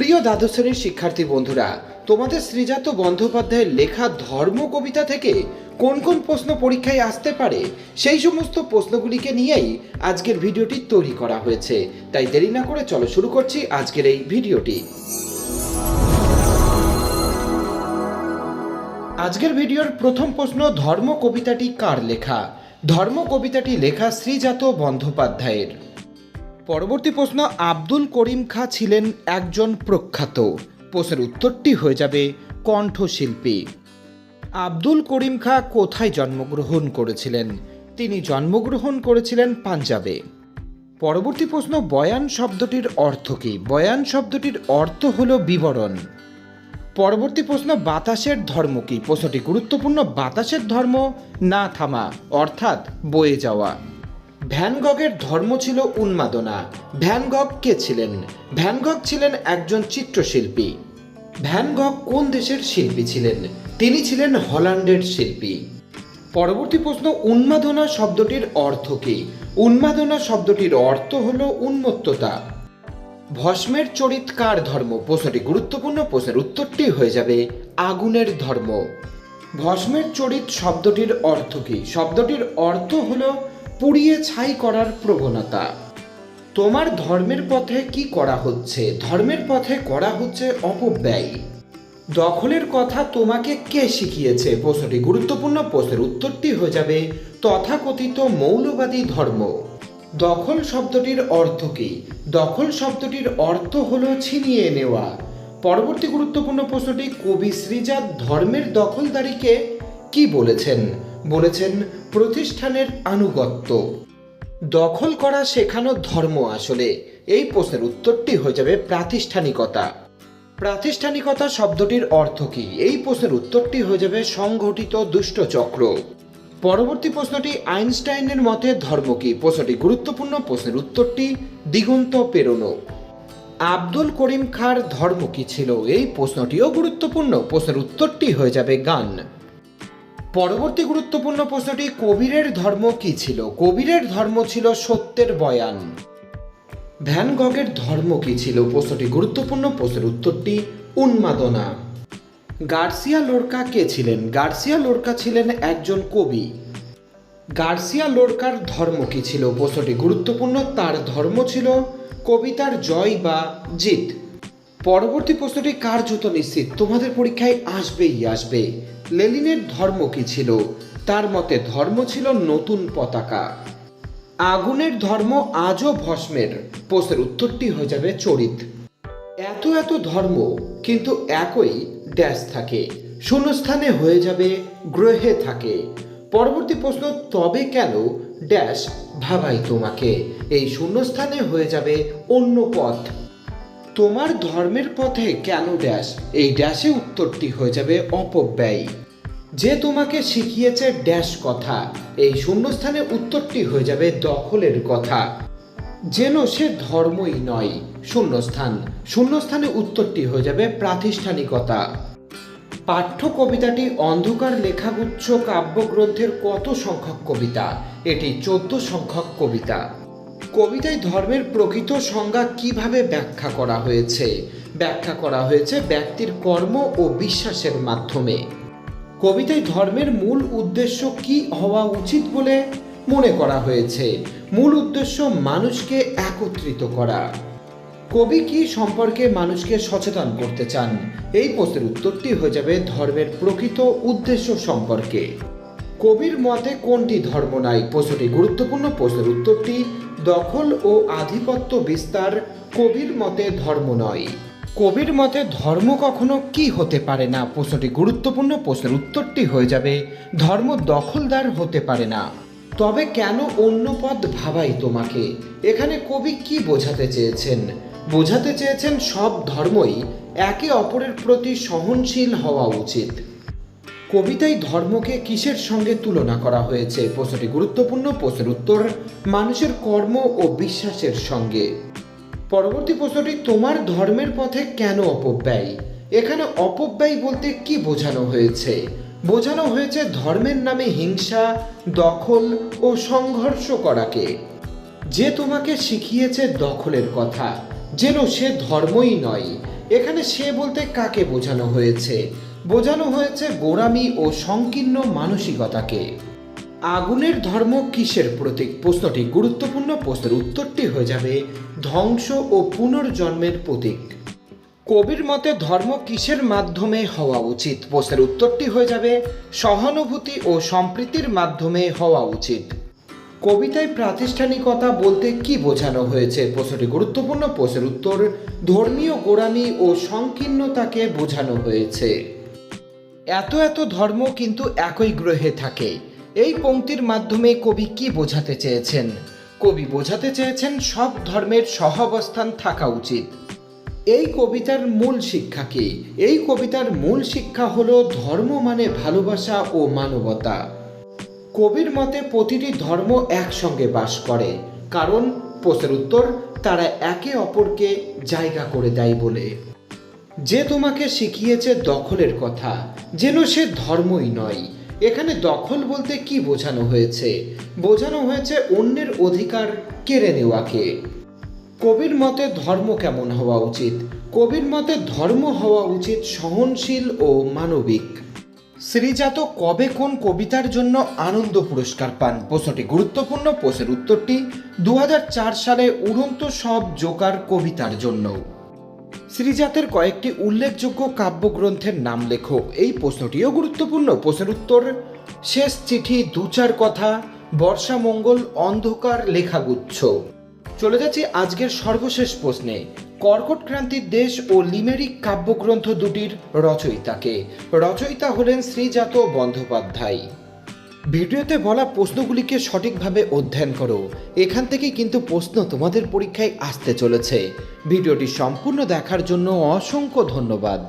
প্রিয় দ্বাদশ শ্রেণির শিক্ষার্থী বন্ধুরা, তোমাদের শ্রীজাত বন্দ্যোপাধ্যায়ের লেখা ধর্ম কবিতা থেকে কোন কোন প্রশ্ন পরীক্ষায় আসতে পারে, সেই সমস্ত প্রশ্নগুলিকে নিয়েই আজকের ভিডিওটি তৈরি করা হয়েছে। তাই দেরি না করে চলো শুরু করছি আজকের এই ভিডিওটি। আজকের ভিডিওর প্রথম প্রশ্ন ধর্ম কবিতাটি কার লেখা? ধর্ম কবিতাটি লেখা শ্রীজাত বন্দ্যোপাধ্যায়ের। পরবর্তী প্রশ্ন, আব্দুল করিম খা ছিলেন একজন প্রখ্যাত। প্রশ্নের উত্তরটি হয়ে যাবে কণ্ঠশিল্পী। আব্দুল করিম খা কোথায় জন্মগ্রহণ করেছিলেন? তিনি জন্মগ্রহণ করেছিলেন পাঞ্জাবে। পরবর্তী প্রশ্ন, বয়ান শব্দটির অর্থ কী? বয়ান শব্দটির অর্থ হল বিবরণ। পরবর্তী প্রশ্ন, বাতাসের ধর্ম কী? প্রশ্নটি গুরুত্বপূর্ণ, বাতাসের ধর্ম না থামা, অর্থাৎ বয়ে যাওয়া। ভ্যানগগের ধর্ম ছিল উন্মাদনা। ভ্যানগগ কে ছিলেন? ভ্যানগগ ছিলেন একজন চিত্রশিল্পী। ভ্যানগগ কোন দেশের শিল্পী ছিলেন? তিনি ছিলেন হল্যান্ডের শিল্পী। পরবর্তী প্রশ্ন, উন্মাদনা শব্দটির অর্থ কী? উন্মাদনা শব্দটির অর্থ হল উন্মত্ততা। ভস্মের চরিত কার ধর্ম? প্রশ্নটি গুরুত্বপূর্ণ, প্রশ্নের উত্তরটি হয়ে যাবে আগুনের ধর্ম। ভস্মের চরিত শব্দটির অর্থ কী? শব্দটির অর্থ হল পুড়িয়ে ছাই করার প্রবণতা। তোমার ধর্মের পথে কি করা হচ্ছে? ধর্মের পথে করা হচ্ছে অপব্যয়। দখলের কথা তোমাকে কে শিখিয়েছে? প্রশ্নটি গুরুত্বপূর্ণ, প্রশ্নের উত্তরটি হয়ে যাবে তথাকথিত মৌলবাদী ধর্ম। দখল শব্দটির অর্থ কী? দখল শব্দটির অর্থ হলো ছিনিয়ে নেওয়া। পরবর্তী গুরুত্বপূর্ণ প্রশ্নটি কবি শ্রীজাত ধর্মের দখলদারিকে কি বলেছেন? বলেছেন, প্রতিষ্ঠানের আনুগত্য। দখল করা শেখানো ধর্ম আসলে। এই প্রশ্নের উত্তরটি হয়ে যাবে প্রাতিষ্ঠানিকতা। প্রাতিষ্ঠানিকতা শব্দটির অর্থ কী? এই প্রশ্নের উত্তরটি হয়ে যাবে সংঘটিত দুষ্ট চক্র পরবর্তী প্রশ্নটি, আইনস্টাইনের মতে ধর্ম কী? প্রশ্নটি গুরুত্বপূর্ণ, প্রশ্নের উত্তরটি, দিগন্ত পেরোনো। আব্দুল করিম খার ধর্ম কী ছিল? এই প্রশ্নটিও গুরুত্বপূর্ণ, প্রশ্নের উত্তরটি হয়ে যাবে গান। পরবর্তী গুরুত্বপূর্ণ প্রশ্নটি, কবিরের ধর্ম কি ছিল? কবিরের ধর্ম ছিল সত্যের বয়ান। ভ্যান গগের ধর্ম কি ছিল? প্রশ্নটি গুরুত্বপূর্ণ। প্রশ্নের উত্তরটি, উন্মাদনা। গার্সিয়া লোরকা কে ছিলেন? গার্সিয়া লোরকা ছিলেন একজন কবি। গার্সিয়া লোরকার ধর্ম কি ছিল? প্রশ্নটি গুরুত্বপূর্ণ। তার ধর্ম ছিল কবিতার জয় বা জিত। পরবর্তী প্রশ্নটি কার জুতো নিশ্চিত? তোমাদের পরীক্ষায় আসবেই, আসবে। লেলিনের ধর্ম কি ছিল? তার মতে ধর্ম ছিল নতুন পতাকা। আগুনের ধর্ম আজও ভস্মের। প্রশ্নের উত্তরটি হয়ে যাবে চরিত। এত এত ধর্ম, কিন্তু একই ড্যাশ থাকে। শূন্যস্থানে হয়ে যাবে, গ্রহে থাকে। পরবর্তী প্রশ্ন, তবে কেন ড্যাশ ভাবাই তোমাকে? এই শূন্যস্থানে হয়ে যাবে অন্য পথ। তোমার ধর্মের পথে কেন ড্যাশ? এই ড্যাশে উত্তরটি হয়ে যাবে অপব্যয়। যে তোমাকে শিখিয়েছে ড্যাশ কথা, এই শূন্যস্থানে উত্তরটি হয়ে যাবে দখলের কথা। যেন সে ধর্মই নয়, শূন্যস্থান। শূন্যস্থানে উত্তরটি হয়ে যাবে প্রাতিষ্ঠানিকতা। পাঠ্য কবিতাটি অন্ধকার লেখাগুচ্ছ কাব্যগ্রন্থের কত সংখ্যক কবিতা? এটি চোদ্দ সংখ্যক কবিতা। কবিতায় ধর্মের প্রকৃত সংজ্ঞা কীভাবে ব্যাখ্যা করা হয়েছে? ব্যাখ্যা করা হয়েছে ব্যক্তির কর্ম ও বিশ্বাসের মাধ্যমে। কবিতায় ধর্মের মূল উদ্দেশ্য কি হওয়া উচিত বলে মনে করা হয়েছে? মূল উদ্দেশ্য মানুষকে একত্রিত করা। কবি কি সম্পর্কে মানুষকে সচেতন করতে চান? এই প্রশ্নের উত্তরটি হয়ে যাবে ধর্মের প্রকৃত উদ্দেশ্য সম্পর্কে। কবির মতে কোনটি ধর্ম নাই? প্রশ্নটি গুরুত্বপূর্ণ। প্রশ্নের উত্তরটি দখল ও আধিপত্য বিস্তার কবির মতে ধর্ম নয়। কবির মতে ধর্ম কখনো কি হতে পারে না? প্রশ্নটি গুরুত্বপূর্ণ, প্রশ্নের উত্তরটি হয়ে যাবে, ধর্ম দখলদার হতে পারে না। তবে কেন অন্য পদ ভাবাই তোমাকে? এখানে কবি কি বোঝাতে চেয়েছেন? বোঝাতে চেয়েছেন সব ধর্মই একে অপরের প্রতি সহনশীল হওয়া উচিত। কবিতায় ধর্মকে কিসের সঙ্গে তুলনা করা হয়েছে? প্রশ্নটি গুরুত্বপূর্ণ, প্রশ্নের উত্তর মানুষের কর্ম ও বিশ্বাসের সঙ্গে। পরবর্তী প্রশ্নটি, তোমার ধর্মের পথে কেন অপব্যয়? এখানে অপব্যয় বলতে কি বোঝানো হয়েছে? বোঝানো হয়েছে ধর্মের নামে হিংসা, দখল ও সংঘর্ষ করাকে। যে তোমাকে শিখিয়েছে দখলের কথা, যেন সে ধর্মই নয়। এখানে সে বলতে কাকে বোঝানো হয়েছে? বোঝানো হয়েছে গোড়ামি ও সংকীর্ণ মানসিকতাকে। আগুনের ধর্ম কিসের প্রতীক? প্রশ্নটি গুরুত্বপূর্ণ। প্রশ্নের উত্তরটি হয়ে যাবে ধ্বংস ও পুনর্জন্মের প্রতীক। কবির মতে ধর্ম কিসের মাধ্যমে হওয়া উচিত? প্রশ্নের উত্তরটি হয়ে যাবে সহানুভূতি ও সম্প্রীতির মাধ্যমে হওয়া উচিত। কবিতায় প্রাতিষ্ঠানিকতা বলতে কি বোঝানো হয়েছে? প্রশ্নটি গুরুত্বপূর্ণ। প্রশ্নের উত্তর ধর্মীয় গোড়ামি ও সংকীর্ণতাকে বোঝানো হয়েছে। এত এত ধর্ম কিন্তু একই গ্রহে থাকে। এই পংক্তির মাধ্যমে কবি কি বোঝাতে চেয়েছেন? কবি বোঝাতে চেয়েছেন সব ধর্মের সহাবস্থান থাকা উচিত। এই কবিতার মূল শিক্ষা কি? এই কবিতার মূল শিক্ষা হলো ধর্ম মানে ভালোবাসা ও মানবতা। কবির মতে প্রতিটি ধর্ম একসঙ্গে বাস করে। কারণ প্রশ্নের উত্তর, তারা একে অপরকে জায়গা করে দেয় বলে। যে তোমাকে শিখিয়েছে দখলের কথা, যেন সে ধর্মই নয়। এখানে দখল বলতে কি বোঝানো হয়েছে? বোঝানো হয়েছে অন্যের অধিকার কেড়ে নেওয়াকে। কবির মতে ধর্ম কেমন হওয়া উচিত? কবির মতে ধর্ম হওয়া উচিত সহনশীল ও মানবিক। শ্রীজাত কবে কোন কবিতার জন্য আনন্দ পুরস্কার পান? প্রশ্নটি গুরুত্বপূর্ণ। প্রশ্নের উত্তরটি দু হাজার চার সালে উড়ন্ত সব জোকার কবিতার জন্য। শ্রীজাতের কয়েকটি উল্লেখযোগ্য কাব্যগ্রন্থের নাম লেখো। এই প্রশ্নটিও গুরুত্বপূর্ণ। প্রশ্নের উত্তর, শেষ চিঠি দু চার কথা, বর্ষা মঙ্গল, অন্ধকার, লেখাগুচ্ছ। চলে যাচ্ছি আজকের সর্বশেষ প্রশ্নে। কর্কট ক্রান্তির দেশ ও লিমেরিক কাব্যগ্রন্থ দুটির রচয়িতাকে। রচয়িতা হলেন শ্রীজাত বন্দ্যোপাধ্যায়। ভিডিওতে বলা প্রশ্নগুলিকে সঠিকভাবে অধ্যয়ন করো। এখান থেকে কিন্তু প্রশ্ন তোমাদের পরীক্ষায় আসতে চলেছে। ভিডিওটি সম্পূর্ণ দেখার জন্য অসংখ্য ধন্যবাদ।